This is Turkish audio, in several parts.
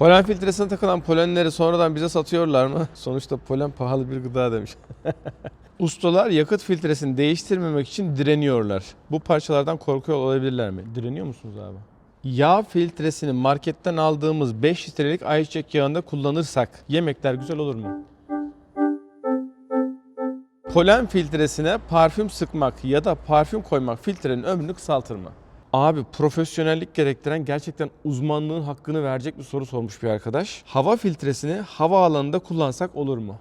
Polen filtresine takılan polenleri sonradan bize satıyorlar mı? Sonuçta polen pahalı bir gıda demiş. Ustalar yakıt filtresini değiştirmemek için direniyorlar. Bu parçalardan korkuyor olabilirler mi? Direniyor musunuz abi? Yağ filtresini marketten aldığımız 5 litrelik ayçiçek yağında kullanırsak yemekler güzel olur mu? Polen filtresine parfüm sıkmak ya da parfüm koymak filtrenin ömrünü kısaltır mı? Abi profesyonellik gerektiren gerçekten uzmanlığın hakkını verecek bir soru sormuş bir arkadaş. Hava filtresini hava alanında kullansak olur mu?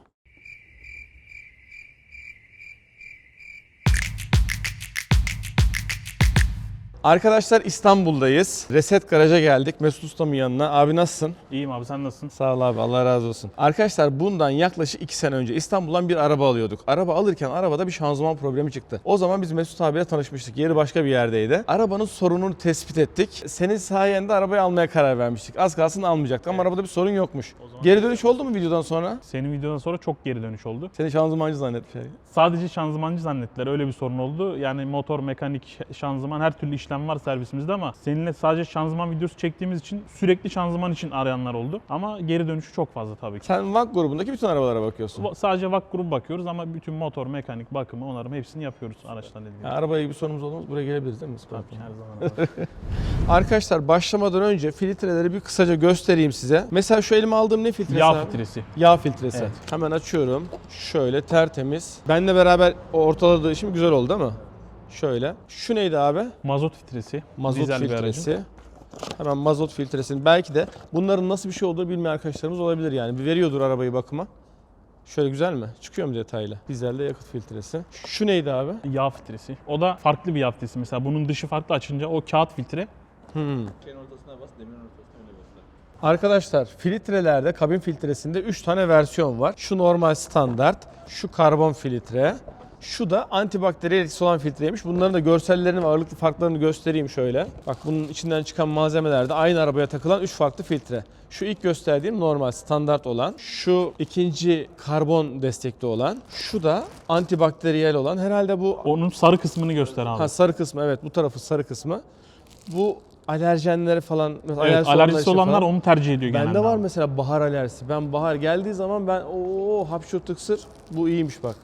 Arkadaşlar İstanbul'dayız. Reset Garaj'a geldik. Mesut Ustam'ın yanına. Abi nasılsın? İyiyim abi sen nasılsın? Sağ ol abi Allah razı olsun. Arkadaşlar bundan yaklaşık 2 sene önce İstanbul'dan bir araba alıyorduk. Araba alırken arabada bir şanzıman problemi çıktı. O zaman biz Mesut abiyle tanışmıştık. Yeri başka bir yerdeydi. Arabanın sorununu tespit ettik. Senin sayende arabayı almaya karar vermiştik. Az kalsın almayacaktık ama arabada bir sorun yokmuş. Geri dönüş oldu mu videodan sonra? Senin videodan sonra çok geri dönüş oldu. Seni şanzımancı zannetmişler. Sadece şanzımancı zannettiler öyle bir sorun oldu. Yani motor, mekanik, şanzıman her türlü işlem var servisimizde ama seninle sadece şanzıman videosu çektiğimiz için sürekli şanzıman için arayanlar oldu. Ama geri dönüşü çok fazla tabii ki. Sen VAK grubundaki bütün arabalara bakıyorsun. Va- Sadece VAK grubu bakıyoruz ama bütün motor, mekanik, bakımı, onarımı hepsini yapıyoruz araçlarla ilgili. Yani arabaya bir sorunumuz olmaz. Buraya gelebiliriz değil mi? Tabii ki her zaman. Arkadaşlar başlamadan önce filtreleri bir kısaca göstereyim size. Mesela şu elime aldığım ne filtresi Yağ abi? filtresi. Yağ filtresi. Evet. Hemen açıyorum. Şöyle tertemiz. Benle beraber ortaladığı işim güzel oldu değil mi? Şöyle. Şu neydi abi? Mazot filtresi. Mazot Dizel filtresi. Hemen mazot filtresini. Belki de bunların nasıl bir şey olduğunu bilmeyen arkadaşlarımız olabilir yani. Bir veriyordur arabayı bakıma. Şöyle güzel mi? Çıkıyor mu detaylı? Dizelde yakıt filtresi. Şu neydi abi? Yağ filtresi. O da farklı bir yağ filtresi. Mesela bunun dışı farklı açınca o kağıt filtre. Hmm. Şeyin ortasına bas, demirin ortasına öyle bas. Arkadaşlar filtrelerde kabin filtresinde 3 tane versiyon var. Şu normal standart, şu karbon filtre, şu da antibakteriyel etkisi olan filtreymiş. Bunların da görsellerini ve ağırlıklı farklarını göstereyim şöyle. Bak bunun içinden çıkan malzemeler de aynı arabaya takılan 3 farklı filtre. Şu ilk gösterdiğim normal standart olan, şu ikinci karbon destekli olan, şu da antibakteriyel olan. Herhalde bu Onun sarı kısmını göster abi. ha, sarı kısmı evet bu tarafı sarı kısmı. Bu alerjenleri falan, mesela Evet, alerjisi olanlar alerjisi olanlar falan- onu tercih ediyor genelde. Bende var abi. mesela bahar alerjisi. Ben bahar geldiği zaman ben o hapşur tıksır bu iyiymiş bak.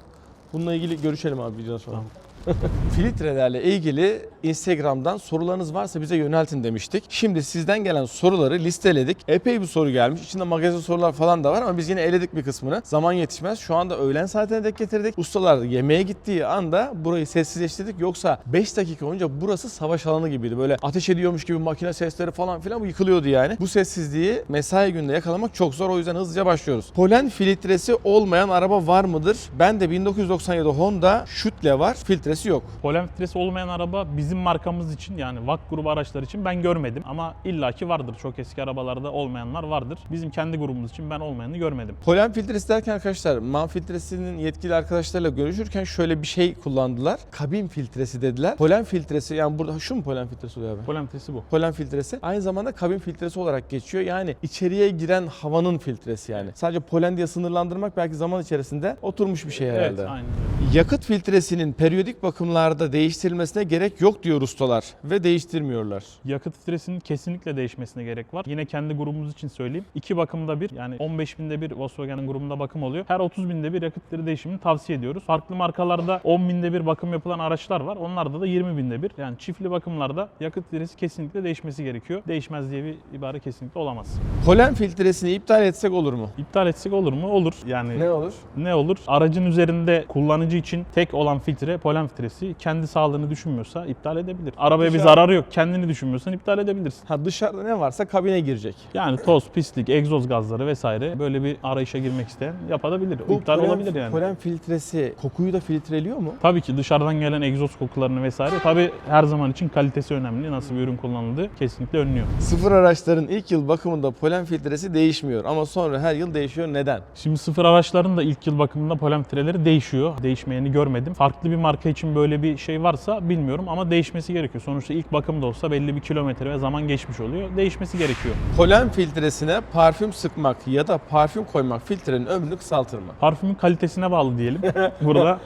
Bununla ilgili görüşelim abi videodan sonra. Tamam. Filtrelerle ilgili Instagram'dan sorularınız varsa bize yöneltin demiştik. Şimdi sizden gelen soruları listeledik. Epey bir soru gelmiş. İçinde magazin sorular falan da var ama biz yine eledik bir kısmını. Zaman yetişmez. Şu anda öğlen saatine dek getirdik. Ustalar yemeğe gittiği anda burayı sessizleştirdik. Yoksa 5 dakika önce burası savaş alanı gibiydi. Böyle ateş ediyormuş gibi makine sesleri falan filan bu yıkılıyordu yani. Bu sessizliği mesai gününde yakalamak çok zor. O yüzden hızlıca başlıyoruz. Polen filtresi olmayan araba var mıdır? Ben de 1997 Honda Şütle var. Filtresi yok. Polen filtresi olmayan araba bizim markamız için yani VAK grubu araçlar için ben görmedim. Ama illaki vardır. Çok eski arabalarda olmayanlar vardır. Bizim kendi grubumuz için ben olmayanı görmedim. Polen filtresi derken arkadaşlar MAN filtresinin yetkili arkadaşlarla görüşürken şöyle bir şey kullandılar. Kabin filtresi dediler. Polen filtresi yani burada şu mu polen filtresi oluyor abi? Polen filtresi bu. Polen filtresi aynı zamanda kabin filtresi olarak geçiyor. Yani içeriye giren havanın filtresi yani. Sadece polen diye sınırlandırmak belki zaman içerisinde oturmuş bir şey herhalde. Evet aynen. Yakıt filtresinin periyodik bakımlarda değiştirilmesine gerek yok diyor ustalar ve değiştirmiyorlar. Yakıt filtresinin kesinlikle değişmesine gerek var. Yine kendi grubumuz için söyleyeyim. İki bakımda bir yani 15 binde bir Volkswagen'in grubunda bakım oluyor. Her 30 binde bir yakıt filtre değişimini tavsiye ediyoruz. Farklı markalarda 10 binde bir bakım yapılan araçlar var. Onlarda da 20 binde bir. Yani çiftli bakımlarda yakıt filtresi kesinlikle değişmesi gerekiyor. Değişmez diye bir ibare kesinlikle olamaz. Polen filtresini iptal etsek olur mu? İptal etsek olur mu? Olur. Yani Ne olur? ne olur? Aracın üzerinde kullanıcı için tek olan filtre polen filtresi. Kendi sağlığını düşünmüyorsa iptal edebilir. Arabaya bir Dışarı- zararı yok. Kendini düşünmüyorsan iptal edebilirsin. Ha dışarıda ne varsa kabine girecek. Yani toz, pislik, egzoz gazları vesaire böyle bir arayışa girmek isteyen yapabilir. iptal polen- olabilir yani. Polen filtresi kokuyu da filtreliyor mu? Tabii ki dışarıdan gelen egzoz kokularını vesaire tabii her zaman için kalitesi önemli. Nasıl bir ürün kullanıldığı kesinlikle önlüyor. Sıfır araçların ilk yıl bakımında polen filtresi değişmiyor ama sonra her yıl değişiyor. Neden? Şimdi sıfır araçların da ilk yıl bakımında polen filtreleri değişiyor. Değişmeyeni görmedim. Farklı bir marka için böyle bir şey varsa bilmiyorum ama değişmesi gerekiyor. Sonuçta ilk bakım da olsa belli bir kilometre ve zaman geçmiş oluyor. Değişmesi gerekiyor. Polen filtresine parfüm sıkmak ya da parfüm koymak filtrenin ömrünü kısaltır mı? Parfümün kalitesine bağlı diyelim burada.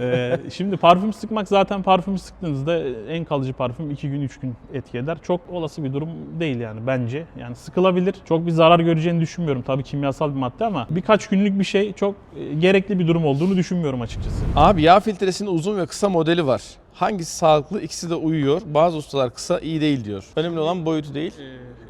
Ee, şimdi parfüm sıkmak zaten parfümü sıktığınızda en kalıcı parfüm 2 gün 3 gün etki eder. Çok olası bir durum değil yani bence. Yani sıkılabilir. Çok bir zarar göreceğini düşünmüyorum. Tabii kimyasal bir madde ama birkaç günlük bir şey çok e, gerekli bir durum olduğunu düşünmüyorum açıkçası. Abi yağ filtresinin uzun ve kısa modeli var. Hangisi sağlıklı? İkisi de uyuyor. Bazı ustalar kısa iyi değil diyor. Önemli olan boyutu değil,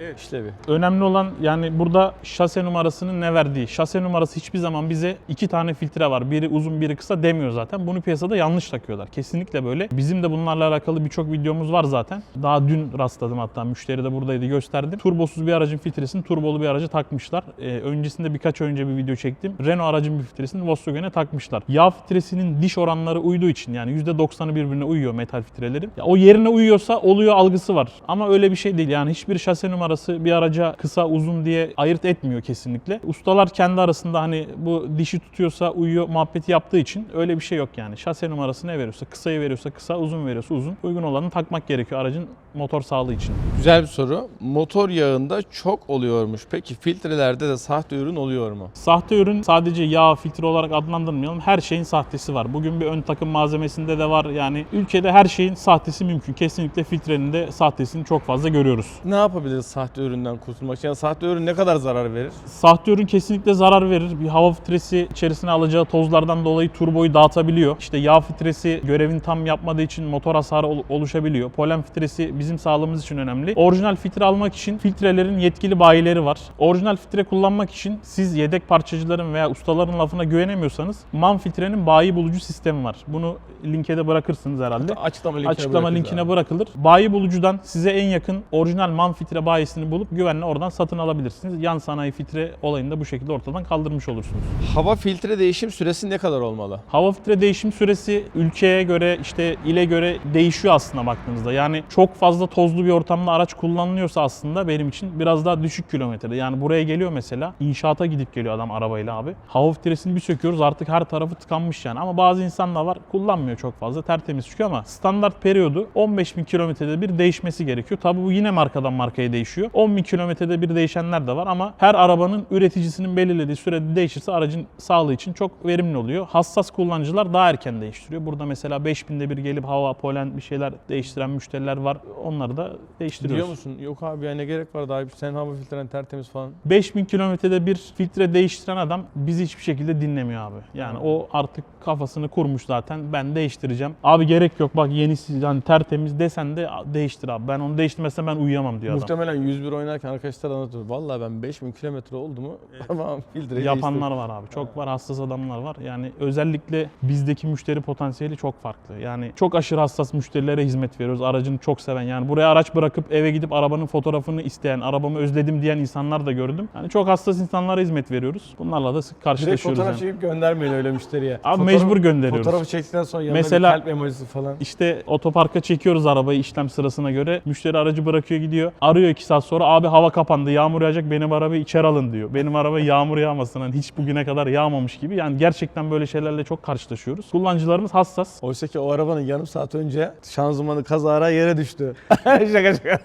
evet. işlevi. Önemli olan yani burada şase numarasının ne verdiği. Şase numarası hiçbir zaman bize iki tane filtre var. Biri uzun biri kısa demiyor zaten. Bunu piyasada yanlış takıyorlar. Kesinlikle böyle. Bizim de bunlarla alakalı birçok videomuz var zaten. Daha dün rastladım hatta müşteri de buradaydı gösterdim. Turbosuz bir aracın filtresini turbolu bir araca takmışlar. Ee, öncesinde birkaç önce bir video çektim. Renault aracın bir filtresini Volkswagen'e takmışlar. Yağ filtresinin diş oranları uyduğu için yani %90'ı birbirine uyuyor metal filtrelerin. Ya o yerine uyuyorsa oluyor algısı var. Ama öyle bir şey değil. Yani hiçbir şase numarası bir araca kısa uzun diye ayırt etmiyor kesinlikle. Ustalar kendi arasında hani bu dişi tutuyorsa uyuyor muhabbeti yaptığı için öyle bir şey yok yani. Şase numarası ne veriyorsa kısayı veriyorsa kısa uzun veriyorsa uzun. Uygun olanı takmak gerekiyor aracın motor sağlığı için. Güzel bir soru. Motor yağında çok oluyormuş. Peki filtrelerde de sahte ürün oluyor mu? Sahte ürün sadece yağ filtre olarak adlandırmayalım. Her şeyin sahtesi var. Bugün bir ön takım malzemesinde de var. Yani ülkede her şeyin sahtesi mümkün. Kesinlikle filtrenin de sahtesini çok fazla görüyoruz. Ne yapabiliriz sahte üründen kurtulmak için? Yani sahte ürün ne kadar zarar verir? Sahte ürün kesinlikle zarar verir. Bir hava filtresi içerisine alacağı tozlardan dolayı turboyu dağıtabiliyor. İşte yağ filtresi görevini tam yapmadığı için motor hasarı ol- oluşabiliyor. Polen filtresi bizim sağlığımız için önemli. Orijinal filtre almak için filtrelerin yetkili bayileri var. Orijinal filtre kullanmak için siz yedek parçacıların veya ustaların lafına güvenemiyorsanız MAN filtrenin bayi bulucu sistemi var. Bunu linke de bırakırsınız herhalde. Açıklama linkine Açıklama linkine abi. bırakılır. Bayi bulucudan size en yakın orijinal man filtre bayisini bulup güvenle oradan satın alabilirsiniz. Yan sanayi filtre olayını da bu şekilde ortadan kaldırmış olursunuz. Hava filtre değişim süresi ne kadar olmalı? Hava filtre değişim süresi ülkeye göre işte ile göre değişiyor aslında baktığınızda. Yani çok fazla tozlu bir ortamda araç kullanılıyorsa aslında benim için biraz daha düşük kilometrede. Yani buraya geliyor mesela inşaata gidip geliyor adam arabayla abi. Hava filtresini bir söküyoruz artık her tarafı tıkanmış yani. Ama bazı insanlar var kullanmıyor çok fazla tertemiz çıkıyor ama standart periyodu 15 bin kilometrede bir değişmesi gerekiyor. Tabi bu yine markadan markaya değişiyor. 10 bin kilometrede bir değişenler de var ama her arabanın üreticisinin belirlediği sürede değişirse aracın sağlığı için çok verimli oluyor. Hassas kullanıcılar daha erken değiştiriyor. Burada mesela 5000'de bir gelip hava, polen bir şeyler değiştiren müşteriler var. Onları da değiştiriyoruz. Biliyor musun? Yok abi ya ne gerek var daha sen hava filtren tertemiz falan. 5000 kilometrede bir filtre değiştiren adam bizi hiçbir şekilde dinlemiyor abi. Yani o artık kafasını kurmuş zaten. Ben değiştireceğim. Abi gerek yok bak yenisi yani tertemiz desen de değiştir abi. Ben onu değiştirmezsem ben uyuyamam diyor adam. Muhtemelen 101 oynarken arkadaşlar anlatıyor. Vallahi ben 5000 kilometre oldu mu tamam filtreyi Yapanlar var abi. Çok var hassas adamlar var. Yani özellikle bizdeki müşteri potansiyeli çok farklı. Yani çok aşırı hassas müşterilere hizmet veriyoruz. Aracını çok seven yani buraya araç bırakıp eve gidip arabanın fotoğrafını isteyen, arabamı özledim diyen insanlar da gördüm. Yani çok hassas insanlara hizmet veriyoruz. Bunlarla da sık Direkt karşılaşıyoruz. fotoğraf yani. çekip göndermeyin öyle müşteriye. Abi mecbur gönderiyoruz. Fotoğrafı çektikten sonra yanına Mesela- bir kalp emojisi falan. İşte otoparka çekiyoruz arabayı işlem sırasına göre. Müşteri aracı bırakıyor gidiyor. Arıyor 2 saat sonra abi hava kapandı yağmur yağacak benim arabayı içeri alın diyor. Benim araba yağmur yağmasın hani hiç bugüne kadar yağmamış gibi. Yani gerçekten böyle şeylerle çok karşılaşıyoruz. Kullanıcılarımız hassas. Oysa ki o arabanın yarım saat önce şanzımanı kazara yere düştü. şaka şaka.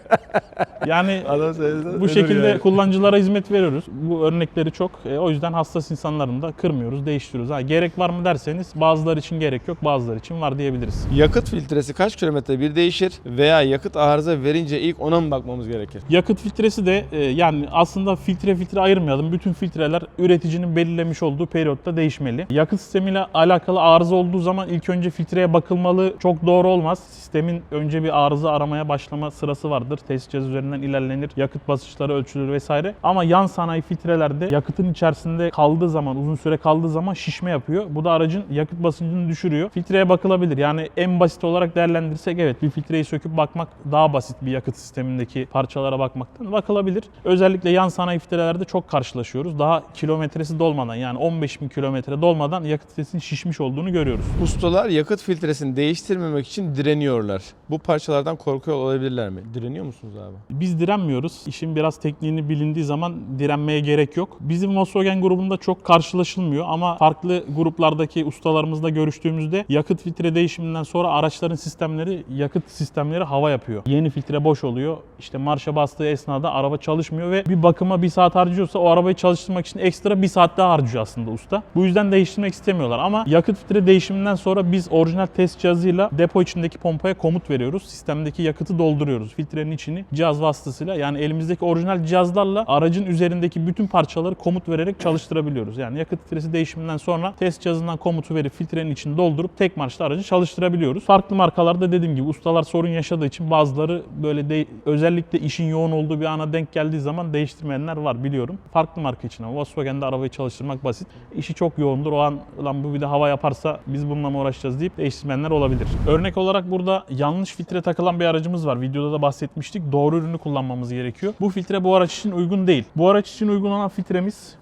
Yani bu şekilde kullanıcılara hizmet veriyoruz. Bu örnekleri çok. E, o yüzden hassas insanların da kırmıyoruz, değiştiriyoruz. Ha, gerek var mı derseniz bazıları için gerek yok, bazıları için var diyebiliriz. Yakıt filtresi kaç kilometre bir değişir veya yakıt arıza verince ilk ona mı bakmamız gerekir? Yakıt filtresi de e, yani aslında filtre filtre ayırmayalım. Bütün filtreler üreticinin belirlemiş olduğu periyotta değişmeli. Yakıt sistemiyle alakalı arıza olduğu zaman ilk önce filtreye bakılmalı. Çok doğru olmaz. Sistemin önce bir arıza aramaya başlama sırası vardır. Test cihazı üzerinden ilerlenir. Yakıt basınçları ölçülür vesaire. Ama yan sanayi filtrelerde yakıtın içerisinde kaldığı zaman, uzun süre kaldığı zaman şişme yapıyor. Bu da aracın yakıt basıncını düşürüyor. Filtreye bakılabilir. Yani en basit olarak değerlendirirsek evet bir filtreyi söküp bakmak daha basit bir yakıt sistemindeki parçalara bakmaktan bakılabilir. Özellikle yan sanayi filtrelerde çok karşılaşıyoruz. Daha kilometresi dolmadan yani 15 bin kilometre dolmadan yakıt filtresinin şişmiş olduğunu görüyoruz. Ustalar yakıt filtresini değiştirmemek için direniyorlar. Bu parçalardan korkuyor olabilirler mi? Direniyor musunuz abi? Biz direnmiyoruz. İşin biraz tekniğini bilindiği zaman direnmeye gerek yok. Bizim Volkswagen grubunda çok karşılaşılmıyor ama farklı gruplardaki ustalarımızla görüştüğümüzde yakıt filtre değişiminden sonra araçların sistemleri, yakıt sistemleri hava yapıyor. Yeni filtre boş oluyor. İşte marşa bastığı esnada araba çalışmıyor ve bir bakıma bir saat harcıyorsa o arabayı çalıştırmak için ekstra bir saat daha harcıyor aslında usta. Bu yüzden değiştirmek istemiyorlar ama yakıt filtre değişiminden sonra biz orijinal test cihazıyla depo içindeki pompaya komut veriyoruz. Sistemdeki yakıtı dolduruyoruz. Filtrenin içini cihaz vasıtasıyla yani elimizdeki orijinal cihazlarla aracın üzerindeki bütün parçaları komut vererek çalıştırabiliyoruz. Yani yakıt filtresi değişiminden sonra test cihazından komutu verip filtrenin içini doldurup tek marşta aracı çalıştırabiliyoruz. Farklı markalarda dediğim gibi ustalar sorun yaşadığı için bazıları böyle de, özellikle işin yoğun olduğu bir ana denk geldiği zaman değiştirmeyenler var biliyorum. Farklı marka için ama Volkswagen'de arabayı çalıştırmak basit. İşi çok yoğundur. O an lan bu bir de hava yaparsa biz bununla mı uğraşacağız deyip değiştirmeyenler olabilir. Örnek olarak burada yanlış filtre takılan bir aracımız var. Videoda da bahsetmiştik. Doğru ürünü kullanmamız gerekiyor. Bu filtre bu araç için uygun değil. Bu araç için uygun olan filtremiz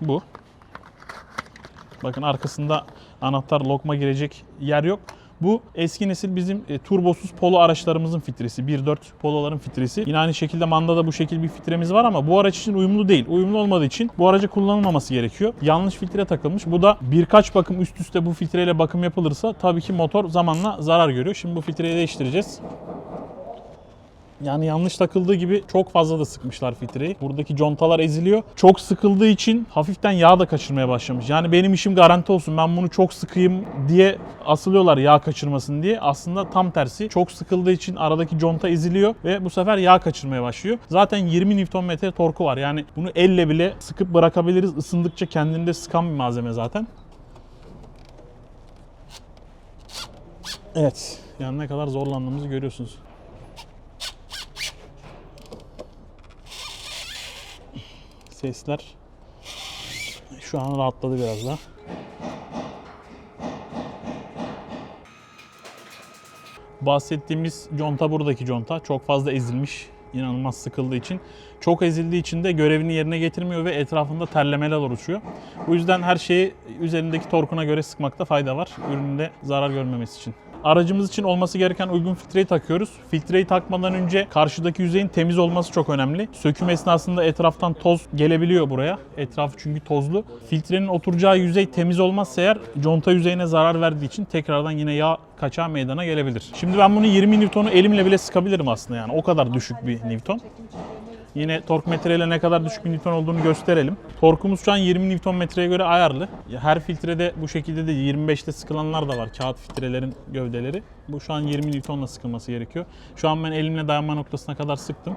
bu. Bakın arkasında anahtar lokma girecek yer yok. Bu eski nesil bizim e, turbosuz polo araçlarımızın filtresi. 1.4 poloların filtresi. Yine aynı şekilde Manda'da bu şekilde bir filtremiz var ama bu araç için uyumlu değil. Uyumlu olmadığı için bu araca kullanılmaması gerekiyor. Yanlış filtre takılmış. Bu da birkaç bakım üst üste bu filtreyle bakım yapılırsa tabii ki motor zamanla zarar görüyor. Şimdi bu filtreyi değiştireceğiz. Yani yanlış takıldığı gibi çok fazla da sıkmışlar filtreyi. Buradaki contalar eziliyor. Çok sıkıldığı için hafiften yağ da kaçırmaya başlamış. Yani benim işim garanti olsun ben bunu çok sıkayım diye asılıyorlar yağ kaçırmasın diye. Aslında tam tersi. Çok sıkıldığı için aradaki conta eziliyor ve bu sefer yağ kaçırmaya başlıyor. Zaten 20 Nm torku var. Yani bunu elle bile sıkıp bırakabiliriz. Isındıkça kendini de sıkan bir malzeme zaten. Evet. Yani ne kadar zorlandığımızı görüyorsunuz. Sesler şu an rahatladı biraz daha. Bahsettiğimiz conta buradaki conta. Çok fazla ezilmiş. inanılmaz sıkıldığı için. Çok ezildiği için de görevini yerine getirmiyor ve etrafında terlemeler oluşuyor. Bu yüzden her şeyi üzerindeki torkuna göre sıkmakta fayda var. Üründe zarar görmemesi için. Aracımız için olması gereken uygun filtreyi takıyoruz. Filtreyi takmadan önce karşıdaki yüzeyin temiz olması çok önemli. Söküm esnasında etraftan toz gelebiliyor buraya. Etraf çünkü tozlu. Filtrenin oturacağı yüzey temiz olmazsa eğer conta yüzeyine zarar verdiği için tekrardan yine yağ kaçağı meydana gelebilir. Şimdi ben bunu 20 Newton'u elimle bile sıkabilirim aslında yani. O kadar düşük bir Newton. Yine tork metreyle ne kadar düşük bir Newton olduğunu gösterelim. Torkumuz şu an 20 Newton metreye göre ayarlı. Her filtrede bu şekilde de 25'te sıkılanlar da var. Kağıt filtrelerin gövdeleri. Bu şu an 20 Newton'la sıkılması gerekiyor. Şu an ben elimle dayanma noktasına kadar sıktım.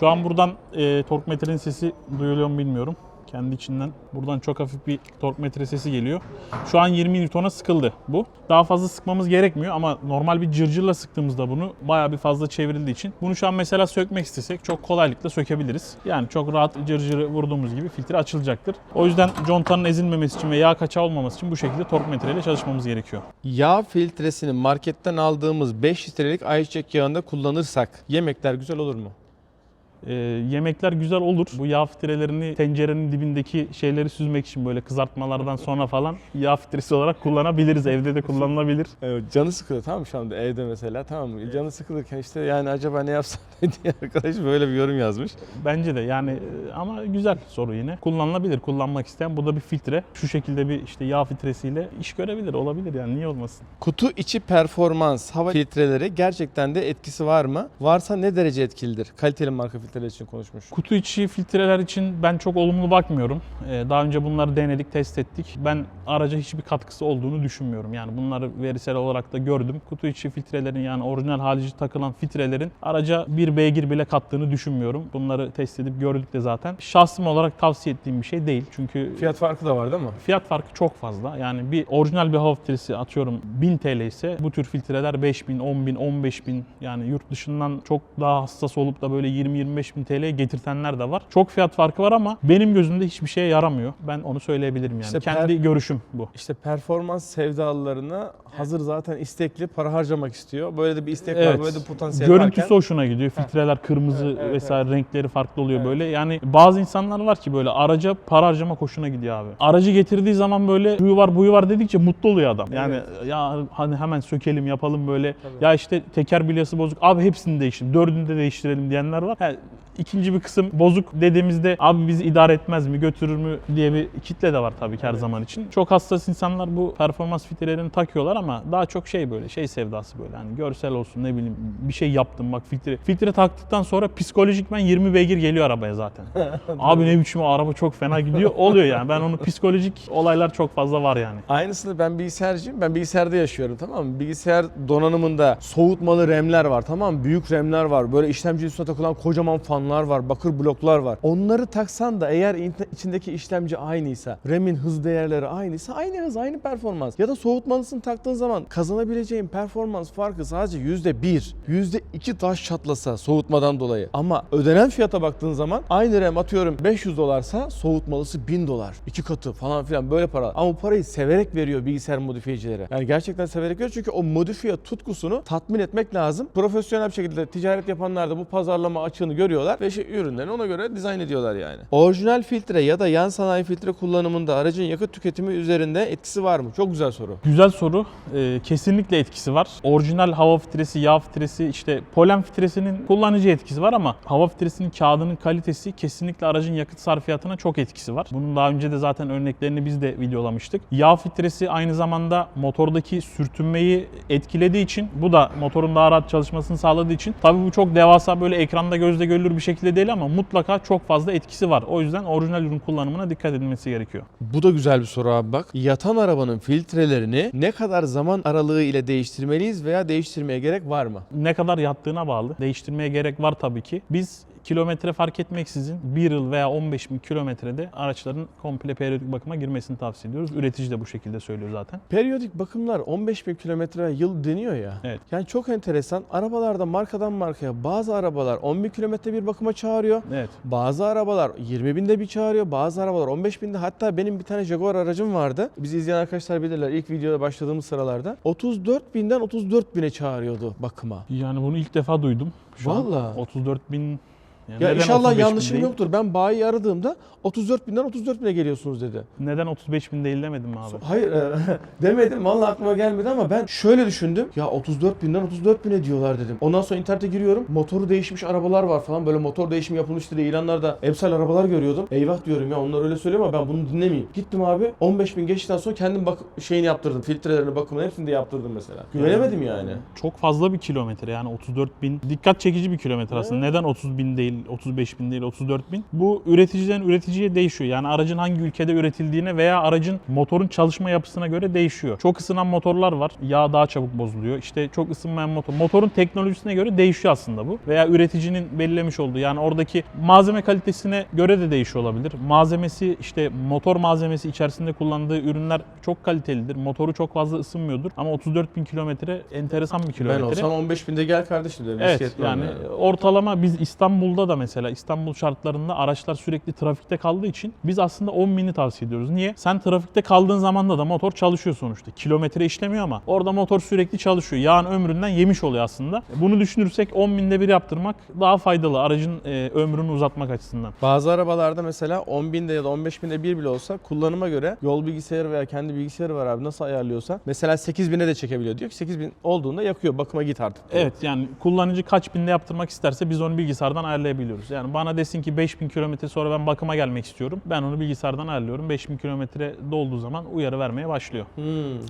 Şu an buradan e, tork metrenin sesi duyuluyor mu bilmiyorum. Kendi içinden buradan çok hafif bir tork metre sesi geliyor. Şu an 20 Newton'a sıkıldı bu. Daha fazla sıkmamız gerekmiyor ama normal bir cırcırla sıktığımızda bunu bayağı bir fazla çevrildiği için bunu şu an mesela sökmek istesek çok kolaylıkla sökebiliriz. Yani çok rahat cırcırı vurduğumuz gibi filtre açılacaktır. O yüzden contanın ezilmemesi için ve yağ kaçağı olmaması için bu şekilde tork metreyle çalışmamız gerekiyor. Yağ filtresini marketten aldığımız 5 litrelik ayçiçek yağında kullanırsak yemekler güzel olur mu? Ee, yemekler güzel olur. Bu yağ filtrelerini tencerenin dibindeki şeyleri süzmek için böyle kızartmalardan sonra falan yağ filtresi olarak kullanabiliriz. Evde de kullanılabilir. Evet, canı sıkılıyor tamam mı şu anda evde mesela tamam mı? Canı sıkılırken işte yani acaba ne yapsam diye arkadaş böyle bir yorum yazmış. Bence de yani e, ama güzel soru yine. Kullanılabilir. Kullanmak isteyen bu da bir filtre. Şu şekilde bir işte yağ filtresiyle iş görebilir. Olabilir yani niye olmasın? Kutu içi performans hava filtreleri gerçekten de etkisi var mı? Varsa ne derece etkilidir? Kaliteli marka filtreler için konuşmuş. Kutu içi filtreler için ben çok olumlu bakmıyorum. Ee, Daha önce bunları denedik, test ettik. Ben araca hiçbir katkısı olduğunu düşünmüyorum. Yani bunları verisel olarak da gördüm. Kutu içi filtrelerin yani orijinal halici takılan filtrelerin araca bir beygir bile kattığını düşünmüyorum. Bunları test edip gördük de zaten. Şahsım olarak tavsiye ettiğim bir şey değil. Çünkü Fiyat farkı da var değil mi? Fiyat farkı çok fazla. Yani bir orijinal bir hava filtresi atıyorum 1000 TL ise bu tür filtreler 5000, 10000, 15000 yani yurt dışından çok daha hassas olup da böyle 20-25 10-15 bin TL'ye getirtenler de var. Çok fiyat farkı var ama benim gözümde hiçbir şeye yaramıyor. Ben onu söyleyebilirim yani. İşte Kendi per- görüşüm bu. İşte performans sevdalılarına hazır zaten istekli para harcamak istiyor. Böyle de bir istek var, Evet. böyle de potansiyel Görüntüsü varken. hoşuna gidiyor. Filtreler kırmızı Evet, evet, vesaire renkleri farklı oluyor Evet. böyle. Yani bazı insanlar var ki böyle araca para harcamak hoşuna gidiyor abi. Aracı getirdiği zaman böyle huyu var buyu var dedikçe mutlu oluyor adam. Yani ya hani hemen sökelim yapalım böyle. Tabii. Ya işte teker bilyası bozuk. Abi hepsini değiştirelim. Dördünü de değiştirelim diyenler var. Ha, İkinci bir kısım bozuk dediğimizde abi bizi idare etmez mi götürür mü diye bir kitle de var tabii ki her Evet. zaman için. Çok hassas insanlar bu performans filtrelerini takıyorlar ama daha çok şey böyle şey sevdası böyle hani görsel olsun ne bileyim bir şey yaptım bak filtre. Filtre taktıktan sonra psikolojikmen 20 beygir geliyor arabaya zaten. abi ne biçim araba çok fena gidiyor oluyor yani ben onu psikolojik olaylar çok fazla var yani. Aynısını ben bilgisayarcıyım. Ben bilgisayarda yaşıyorum tamam mı? Bilgisayar donanımında soğutmalı RAM'ler var tamam mı? Büyük RAM'ler var. Böyle işlemci üstüne takılan kocaman fanlar var. Bakır bloklar var. Onları taksan da eğer in- içindeki işlemci aynıysa, RAM'in hız değerleri aynıysa aynı hız, aynı performans. Ya da soğutmalısını taktığın zaman kazanabileceğin performans farkı sadece %1, %2 taş çatlasa soğutmadan dolayı. Ama ödenen fiyata baktığın zaman aynı RAM atıyorum 500 dolarsa soğutmalısı 1000 dolar. iki katı falan filan böyle para. Ama parayı severek veriyor bilgisayar modifiyecilere. Yani gerçekten severek veriyor çünkü o modifiye tutkusunu tatmin etmek lazım. Profesyonel bir şekilde ticaret yapanlar da bu pazarlama açığını görüyorlar ve şey, ürünlerini ona göre dizayn ediyorlar yani. Orijinal filtre ya da yan sanayi filtre kullanımında aracın yakıt tüketimi üzerinde etkisi var mı? Çok güzel soru. Güzel soru. Ee, kesinlikle etkisi var. Orijinal hava filtresi, yağ filtresi, işte polen filtresinin kullanıcı etkisi var ama hava filtresinin kağıdının kalitesi kesinlikle aracın yakıt sarfiyatına çok etkisi var. Bunun daha önce de zaten örneklerini biz de videolamıştık. Yağ filtresi aynı zamanda motordaki sürtünmeyi etkilediği için bu da motorun daha rahat çalışmasını sağladığı için tabii bu çok devasa böyle ekranda gözle görülür bir şekilde değil ama mutlaka çok fazla etkisi var. O yüzden orijinal ürün kullanımına dikkat edilmesi gerekiyor. Bu da güzel bir soru abi bak. Yatan arabanın filtrelerini ne kadar zaman aralığı ile değiştirmeliyiz veya değiştirmeye gerek var mı? ne kadar yattığına bağlı. Değiştirmeye gerek var tabii ki. Biz kilometre fark etmeksizin 1 yıl veya 15 bin kilometrede araçların komple periyodik bakıma girmesini tavsiye ediyoruz. Üretici de bu şekilde söylüyor zaten. Periyodik bakımlar 15 bin kilometre yıl deniyor ya. Evet. Yani çok enteresan. Arabalarda markadan markaya bazı arabalar 10 bin kilometre bir bakıma çağırıyor. Evet. Bazı arabalar 20 binde bir çağırıyor. Bazı arabalar 15 binde. Hatta benim bir tane Jaguar aracım vardı. Bizi izleyen arkadaşlar bilirler. İlk videoda başladığımız sıralarda. 34 binden 34 bine çağırıyordu bakıma. Yani bunu ilk defa duydum. Şu Vallahi. 34 bin yani Ya inşallah 35 bin yanlışım değil? yoktur. Ben bayi aradığımda 34 binden 34 bine geliyorsunuz dedi. Neden 35 bin değil demedim mi abi? Hayır e, demedim vallahi aklıma gelmedi ama ben şöyle düşündüm. Ya 34 binden 34 bine diyorlar dedim. Ondan sonra internete giriyorum. Motoru değişmiş arabalar var falan. Böyle motor değişimi yapılmış diye ilanlarda emsal arabalar görüyordum. Eyvah diyorum ya onlar öyle söylüyor ama ben bunu dinlemeyeyim. Gittim abi 15 bin geçtikten sonra kendim bak şeyini yaptırdım. Filtrelerini bakımını hepsini de yaptırdım mesela. Güvenemedim yani. Çok fazla bir kilometre yani 34 bin. Dikkat çekici bir kilometre aslında. Neden 30 bin değil, 35 bin değil, 34 bin? Bu üreticiden üreticiye değişiyor. Yani aracın hangi ülkede üretildiğine veya aracın motorun çalışma yapısına göre değişiyor. Çok ısınan motorlar var. Yağ daha çabuk bozuluyor. İşte çok ısınmayan motor. Motorun teknolojisine göre değişiyor aslında bu. Veya üreticinin belirlemiş olduğu yani oradaki malzeme kalitesine göre de değişiyor olabilir. Malzemesi işte motor malzemesi içerisinde kullandığı ürünler çok kalitelidir. Motoru çok fazla ısınmıyordur. Ama 34 bin kilometre enteresan bir Ben kilometre. olsam 15 binde gel kardeşim dedim. Evet etmem yani ortalama biz İstanbul'da da mesela İstanbul şartlarında araçlar sürekli trafikte kaldığı için biz aslında 10 bini tavsiye ediyoruz. Niye? Sen trafikte kaldığın zamanda da motor çalışıyor sonuçta. Kilometre işlemiyor ama orada motor sürekli çalışıyor. Yağın ömründen yemiş oluyor aslında. Bunu düşünürsek 10 binde bir yaptırmak daha faydalı aracın e, ömrünü uzatmak açısından. Bazı arabalarda mesela 10 binde ya da 15 binde bir bile olsa kullanıma göre yol bilgisayarı veya kendi bilgisayarı var abi nasıl ayarlıyorsa mesela 8 bine de çekebiliyor. Diyor ki 8 bin olduğunda yakıyor bakıma git artık. Evet yani kullanıcı kaç binde yaptırmak isterse biz onu bilgisayardan ayarlayabiliyoruz. Yani bana desin ki 5000 kilometre sonra ben bakıma gelmek istiyorum. Ben onu bilgisayardan ayarlıyorum. 5000 kilometre dolduğu zaman uyarı vermeye başlıyor. Hmm,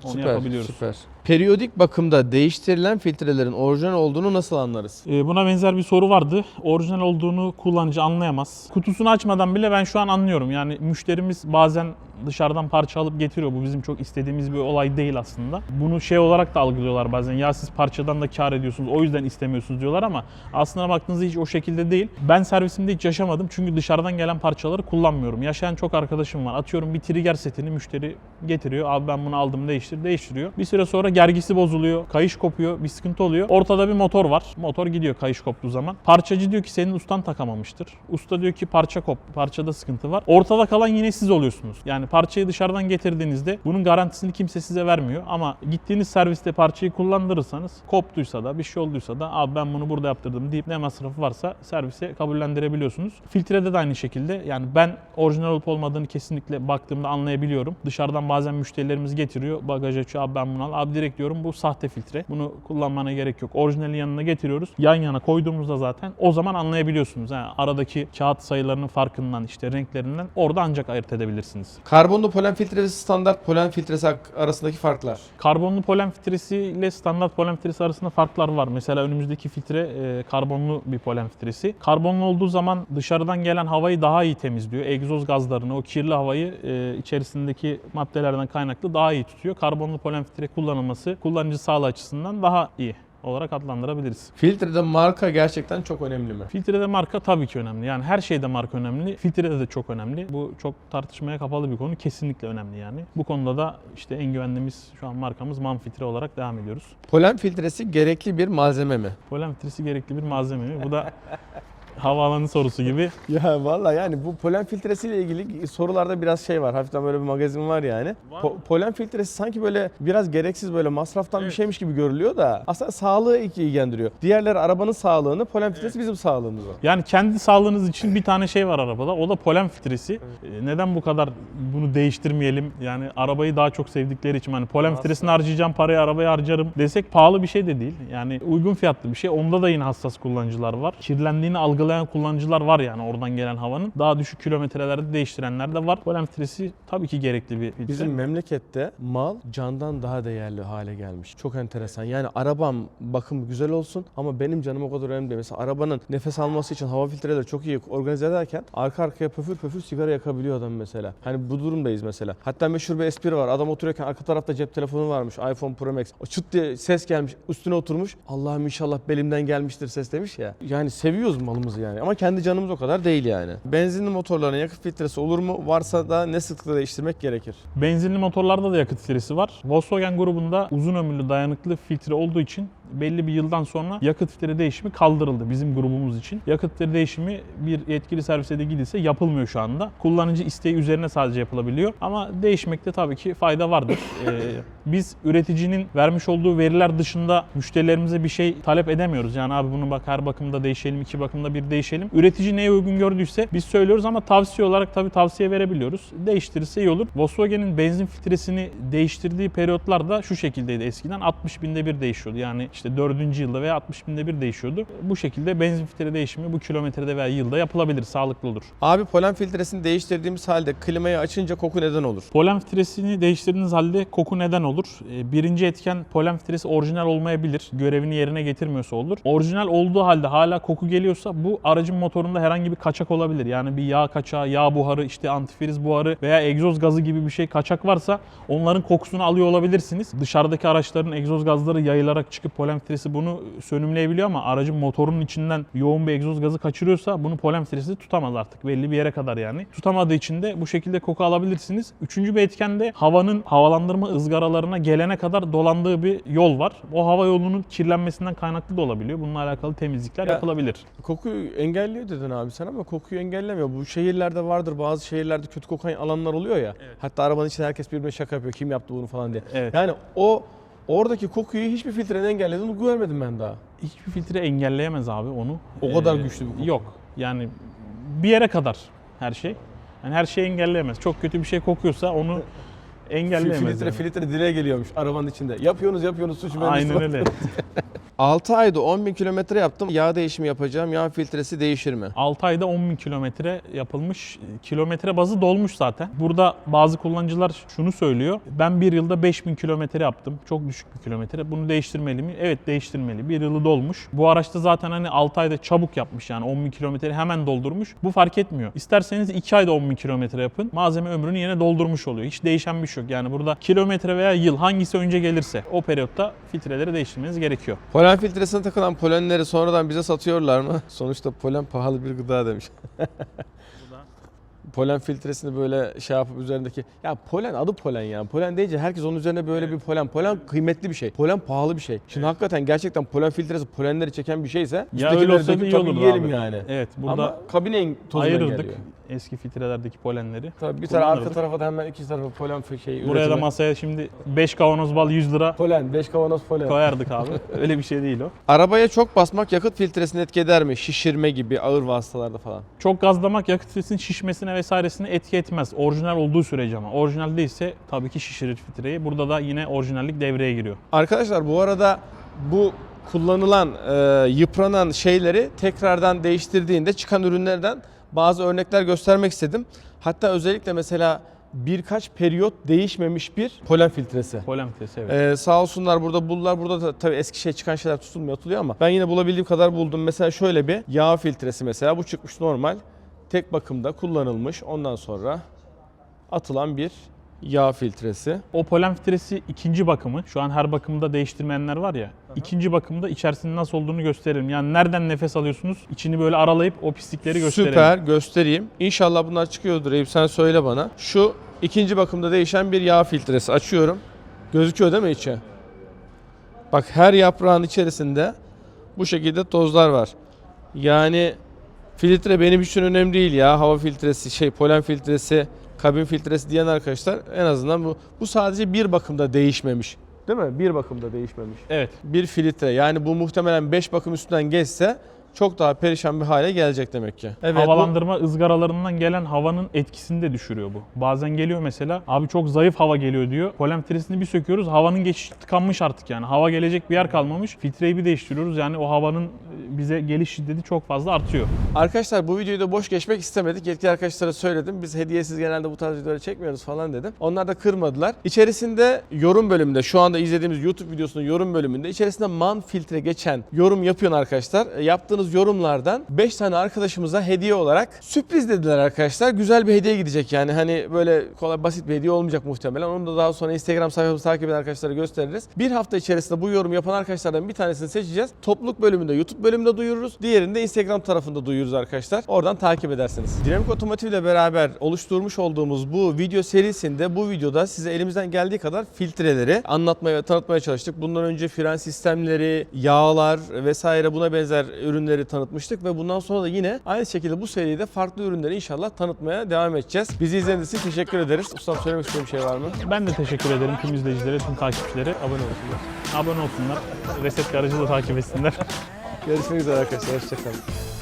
Onu süper, yapabiliyoruz. Süper. Periyodik bakımda değiştirilen filtrelerin orijinal olduğunu nasıl anlarız? Ee, Buna benzer bir soru vardı. Orijinal olduğunu kullanıcı anlayamaz. Kutusunu açmadan bile ben şu an anlıyorum. Yani müşterimiz bazen dışarıdan parça alıp getiriyor. Bu bizim çok istediğimiz bir olay değil aslında. Bunu şey olarak da algılıyorlar bazen. Ya siz parçadan da kar ediyorsunuz o yüzden istemiyorsunuz diyorlar ama aslına baktığınızda hiç o şekilde değil. Ben servisimde hiç yaşamadım çünkü dışarıdan gelen parçaları kullanmıyorum. Yaşayan çok arkadaşım var. Atıyorum bir trigger setini müşteri getiriyor. Abi ben bunu aldım değiştir değiştiriyor. Bir süre sonra gergisi bozuluyor. Kayış kopuyor. Bir sıkıntı oluyor. Ortada bir motor var. Motor gidiyor kayış koptuğu zaman. Parçacı diyor ki senin ustan takamamıştır. Usta diyor ki parça kop. Parçada sıkıntı var. Ortada kalan yine siz oluyorsunuz. Yani parçayı dışarıdan getirdiğinizde bunun garantisini kimse size vermiyor. Ama gittiğiniz serviste parçayı kullandırırsanız koptuysa da bir şey olduysa da abi ben bunu burada yaptırdım deyip ne masrafı varsa servise kabullendirebiliyorsunuz. Filtrede de aynı şekilde yani ben orijinal olup olmadığını kesinlikle baktığımda anlayabiliyorum. Dışarıdan bazen müşterilerimiz getiriyor. Bagaj açıyor abi ben bunu al. Abi direkt diyorum bu sahte filtre. Bunu kullanmana gerek yok. Orijinalin yanına getiriyoruz. Yan yana koyduğumuzda zaten o zaman anlayabiliyorsunuz. Yani aradaki kağıt sayılarının farkından işte renklerinden orada ancak ayırt edebilirsiniz. Karbonlu polen filtresi standart polen filtresi arasındaki farklar. Karbonlu polen filtresi ile standart polen filtresi arasında farklar var. Mesela önümüzdeki filtre e, karbonlu bir polen filtresi. Karbonlu olduğu zaman dışarıdan gelen havayı daha iyi temizliyor. Egzoz gazlarını, o kirli havayı e, içerisindeki maddelerden kaynaklı daha iyi tutuyor. Karbonlu polen filtre kullanılması kullanıcı sağlığı açısından daha iyi olarak adlandırabiliriz. Filtrede marka gerçekten çok önemli mi? Filtrede marka tabii ki önemli. Yani her şeyde marka önemli. Filtrede de çok önemli. Bu çok tartışmaya kapalı bir konu. Kesinlikle önemli yani. Bu konuda da işte en güvendiğimiz şu an markamız Manfiltre olarak devam ediyoruz. Polen filtresi gerekli bir malzeme mi? Polen filtresi gerekli bir malzeme mi? Bu da havaalanı sorusu gibi. Ya vallahi yani bu polen filtresiyle ilgili sorularda biraz şey var. Hafiften böyle bir magazin var yani. Var Po- polen filtresi sanki böyle biraz gereksiz böyle masraftan bir Evet. şeymiş gibi görülüyor da aslında sağlığı ilgilendiriyor. Diğerleri arabanın sağlığını, polen filtresi bizim sağlığımızı. Yani kendi sağlığınız için bir tane şey var arabada. O da polen filtresi. Ee, Neden bu kadar bunu değiştirmeyelim? Yani arabayı daha çok sevdikleri için hani polen Aslında. filtresini harcayacağım, parayı arabaya harcarım desek pahalı bir şey de değil. Yani uygun fiyatlı bir şey. Onda da yine hassas kullanıcılar var. Kirlendiğini algılayan kullanıcılar var yani oradan gelen havanın. Daha düşük kilometrelerde değiştirenler de var. Polen filtresi tabii ki gerekli bir filtre. Bizim memlekette mal candan daha değerli hale gelmiş. Çok enteresan. Yani arabam bakım güzel olsun ama benim canım o kadar önemli değil. Mesela arabanın nefes alması için hava filtreleri çok iyi organize ederken arka arkaya pöfür pöfür sigara yakabiliyor adam mesela. Hani bu durumdayız mesela. Hatta meşhur bir espri var. Adam oturuyorken arka tarafta cep telefonu varmış. iPhone Pro Max. O çıt diye ses gelmiş. Üstüne oturmuş. Allah'ım inşallah belimden gelmiştir ses demiş ya. Yani seviyoruz malımızı yani. Ama kendi canımız o kadar değil yani. Benzinli motorların yakıt filtresi olur mu? Varsa da ne sıklıkla değiştirmek gerekir? Benzinli motorlarda da yakıt filtresi var. Volkswagen grubunda uzun ömürlü dayanıklı filtre olduğu için belli bir yıldan sonra yakıt filtre değişimi kaldırıldı bizim grubumuz için. Yakıt filtre değişimi bir yetkili servise de gidilse yapılmıyor şu anda. Kullanıcı isteği üzerine sadece yapılabiliyor. Ama değişmekte tabii ki fayda vardır. Ee, biz üreticinin vermiş olduğu veriler dışında müşterilerimize bir şey talep edemiyoruz. Yani abi bunu bak her bakımda değişelim, iki bakımda bir değişelim. Üretici neye uygun gördüyse biz söylüyoruz ama tavsiye olarak tabii tavsiye verebiliyoruz. Değiştirirse iyi olur. Volkswagen'in benzin filtresini değiştirdiği periyotlar da şu şekildeydi eskiden. 60 binde bir değişiyordu. Yani işte 4. yılda veya 60 binde bir değişiyordu. Bu şekilde benzin filtre değişimi bu kilometrede veya yılda yapılabilir. Sağlıklı olur. Abi polen filtresini değiştirdiğimiz halde klimayı açınca koku neden olur? Polen filtresini değiştirdiğiniz halde koku neden olur? Ee, Birinci etken polen filtresi orijinal olmayabilir. Görevini yerine getirmiyorsa olur. Orijinal olduğu halde hala koku geliyorsa bu aracın motorunda herhangi bir kaçak olabilir. Yani bir yağ kaçağı, yağ buharı, işte antifriz buharı veya egzoz gazı gibi bir şey kaçak varsa onların kokusunu alıyor olabilirsiniz. Dışarıdaki araçların egzoz gazları yayılarak çıkıp polen filtresi bunu sönümleyebiliyor ama aracın motorunun içinden yoğun bir egzoz gazı kaçırıyorsa bunu polen filtresi tutamaz artık belli bir yere kadar yani. Tutamadığı için de bu şekilde koku alabilirsiniz. Üçüncü bir etken de havanın havalandırma ızgaralarına gelene kadar dolandığı bir yol var. O hava yolunun kirlenmesinden kaynaklı da olabiliyor. Bununla alakalı temizlikler Ya- yapılabilir. Kokuyu engelliyor dedin abi sen ama kokuyu engellemiyor. Bu şehirlerde vardır bazı şehirlerde kötü kokan alanlar oluyor ya. Hatta arabanın içinde herkes birbirine şaka yapıyor. Kim yaptı bunu falan diye. Evet. Yani o oradaki kokuyu hiçbir filtrenin engellediğini görmedim ben daha. Hiçbir filtre engelleyemez abi onu. O kadar güçlü bir koku. Yok. Yani bir yere kadar her şey. Yani her şeyi engelleyemez. Çok kötü bir şey kokuyorsa onu Engelleyemez Filtre yani. filtre direğe geliyormuş arabanın içinde. Yapıyorsunuz yapıyorsunuz suç mühendisi Aynen öyle. 6 ayda 10 bin kilometre yaptım. Yağ değişimi yapacağım. Yağ filtresi değişir mi? 6 ayda 10 bin kilometre yapılmış. Kilometre bazı dolmuş zaten. Burada bazı kullanıcılar şunu söylüyor. Ben bir yılda 5 bin kilometre yaptım. Çok düşük bir kilometre. Bunu değiştirmeli mi? Evet değiştirmeli. Bir yılı dolmuş. Bu araçta zaten hani 6 ayda çabuk yapmış yani 10 bin kilometreyi hemen doldurmuş. Bu fark etmiyor. İsterseniz 2 ayda 10 bin kilometre yapın. Malzeme ömrünü yine doldurmuş oluyor. Hiç değişen bir şey yok. Yani burada kilometre veya yıl hangisi önce gelirse o periyotta filtreleri değiştirmeniz gerekiyor. Polen filtresine takılan polenleri sonradan bize satıyorlar mı? Sonuçta polen pahalı bir gıda demiş. polen filtresini böyle şey yapıp üzerindeki ya polen adı polen ya. Polen deyince herkes onun üzerine böyle bir polen. Polen kıymetli bir şey. Polen pahalı bir şey. Şimdi hakikaten gerçekten polen filtresi polenleri çeken bir şeyse Ya öyle olsa iyi olurdu yiyelim abi. yani. Evet burada Ama kabine tozuna ayırırdık geliyor. Eski filtrelerdeki polenleri. Tabii bir tane arka tarafa da hemen iki tarafa polen şey Buraya da üretimi. masaya şimdi 5 kavanoz bal 100 lira Polen, 5 kavanoz polen. koyardık abi. Öyle bir şey değil o. Arabaya çok basmak yakıt filtresini etki eder mi? Şişirme gibi ağır vasıtalarda falan. Çok gazlamak yakıt filtresinin şişmesine vesairesine etki etmez. Orijinal olduğu sürece ama. Orijinal değilse tabii ki şişirir filtreyi. Burada da yine orijinallik devreye giriyor. Arkadaşlar bu arada bu kullanılan, e, yıpranan şeyleri tekrardan değiştirdiğinde çıkan ürünlerden bazı örnekler göstermek istedim. Hatta özellikle mesela birkaç periyot değişmemiş bir polen filtresi. Polen filtresi evet. Ee, sağ olsunlar burada buldular. Burada da tabii eski şey çıkan şeyler tutulmuyor atılıyor ama ben yine bulabildiğim kadar buldum. Mesela şöyle bir yağ filtresi mesela bu çıkmış normal. Tek bakımda kullanılmış. Ondan sonra atılan bir yağ filtresi. O polen filtresi ikinci bakımı. Şu an her bakımda değiştirmeyenler var ya. ikinci bakımda içerisinin nasıl olduğunu gösterelim. Yani nereden nefes alıyorsunuz? İçini böyle aralayıp o pislikleri gösterelim. Süper göstereyim. İnşallah bunlar çıkıyordur Eyüp sen söyle bana. Şu ikinci bakımda değişen bir yağ filtresi açıyorum. Gözüküyor değil mi içi? Bak her yaprağın içerisinde bu şekilde tozlar var. Yani filtre benim için önemli değil ya. Hava filtresi, şey polen filtresi, kabin filtresi diyen arkadaşlar en azından bu bu sadece bir bakımda değişmemiş. Değil mi? Bir bakımda değişmemiş. Evet. Bir filtre. Yani bu muhtemelen 5 bakım üstünden geçse çok daha perişan bir hale gelecek demek ki. Evet, bu- Havalandırma ızgaralarından gelen havanın etkisini de düşürüyor bu. Bazen geliyor mesela abi çok zayıf hava geliyor diyor. Polen filtresini bir söküyoruz havanın geçişi tıkanmış artık yani. Hava gelecek bir yer kalmamış. Filtreyi bir değiştiriyoruz yani o havanın e, bize geliş şiddeti çok fazla artıyor. Arkadaşlar bu videoyu da boş geçmek istemedik. Yetkili arkadaşlara söyledim. Biz hediyesiz genelde bu tarz videoları çekmiyoruz falan dedim. Onlar da kırmadılar. İçerisinde yorum bölümünde şu anda izlediğimiz YouTube videosunun yorum bölümünde içerisinde man filtre geçen yorum yapıyorsun arkadaşlar. E, Yaptığınız yorumlardan 5 tane arkadaşımıza hediye olarak sürpriz dediler arkadaşlar. Güzel bir hediye gidecek yani hani böyle kolay basit bir hediye olmayacak muhtemelen. Onu da daha sonra Instagram sayfamızı takip eden arkadaşlara gösteririz. Bir hafta içerisinde bu yorum yapan arkadaşlardan bir tanesini seçeceğiz. Topluluk bölümünde YouTube bölümünde duyururuz. Diğerini de Instagram tarafında duyururuz arkadaşlar. Oradan takip edersiniz. Dinamik Otomotiv ile beraber oluşturmuş olduğumuz bu video serisinde bu videoda size elimizden geldiği kadar filtreleri anlatmaya ve tanıtmaya çalıştık. Bundan önce fren sistemleri, yağlar vesaire buna benzer ürünleri tanıtmıştık ve bundan sonra da yine aynı şekilde bu seride farklı ürünleri inşallah tanıtmaya devam edeceğiz. Bizi izlediğiniz için teşekkür ederiz. Ustam söylemek istediğim bir şey var mı? Ben de teşekkür ederim tüm izleyicilere, tüm takipçilere. Abone olsunlar. Abone olsunlar. Reset Garajı da takip etsinler. Görüşmek üzere arkadaşlar. Hoşçakalın.